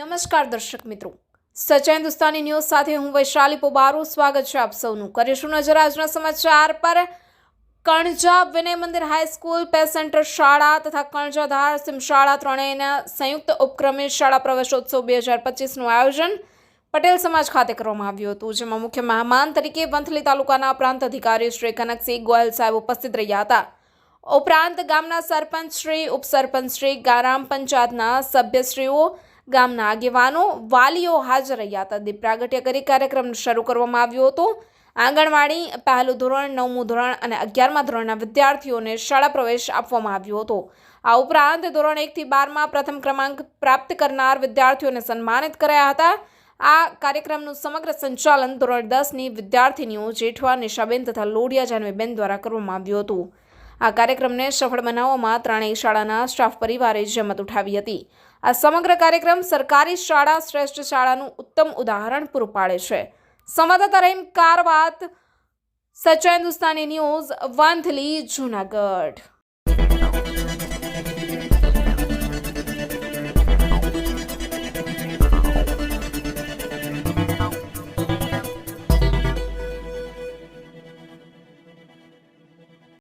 નમસ્કાર દર્શક મિત્રો. સચા હિન્દુસ્તાની ન્યૂઝ સાથે હું વૈશાલી પોબારું. સ્વાગત છે આપ સૌનું. કરીશું નજર આજના સમાચાર પર. કણજા વિનય મંદિર હાઈસ્કૂલ પેસેન્ટર શાળા તથા કણજા ધાર સિમ શાળા ત્રણેયના સંયુક્ત ઉપક્રમે શાળા પ્રવેશોત્સવ બે હજાર પચીસનું આયોજન પટેલ સમાજ ખાતે કરવામાં આવ્યું હતું, જેમાં મુખ્ય મહેમાન તરીકે વંથલી તાલુકાના પ્રાંત અધિકારી શ્રી કનકસિંહ ગોયલ સાહેબ ઉપસ્થિત રહ્યા હતા. ઉપરાંત ગામના સરપંચ શ્રી, ઉપસરપંચ શ્રી, ગ્રામ પંચાયતના સભ્યશ્રીઓ ગામના આગેવાનો, વાલીઓ હાજર રહ્યા હતા. દીપ પ્રાગટ્ય કરી કાર્યક્રમ શરૂ કરવામાં આવ્યો હતો. આંગણવાડી, પહેલું ધોરણ, નવમું ધોરણ અને અગિયારમા ધોરણના વિદ્યાર્થીઓને શાળા પ્રવેશ આપવામાં આવ્યો હતો. આ ઉપરાંત ધોરણ એકથી બારમાં પ્રથમ ક્રમાંક પ્રાપ્ત કરનાર વિદ્યાર્થીઓને સન્માનિત કરાયા હતા. આ કાર્યક્રમનું સમગ્ર સંચાલન ધોરણ દસની વિદ્યાર્થીનીઓ જેઠવા, નિશાબેન તથા લોડિયા જાનવીબેન દ્વારા કરવામાં આવ્યું હતું. આ કાર્યક્રમને સફળ બનાવવામાં ત્રણેય શાળાના સ્ટાફ પરિવારે જમત ઉઠાવી હતી. આ સમગ્ર કાર્યક્રમ સરકારી શાળા શ્રેષ્ઠ શાળાનું ઉત્તમ ઉદાહરણ પૂરું પાડે છે. સંવાદદાતા રહીમ કારવાત સચા હિન્દુસ્તાની ન્યૂઝ, વાંથલી, જૂનાગઢ.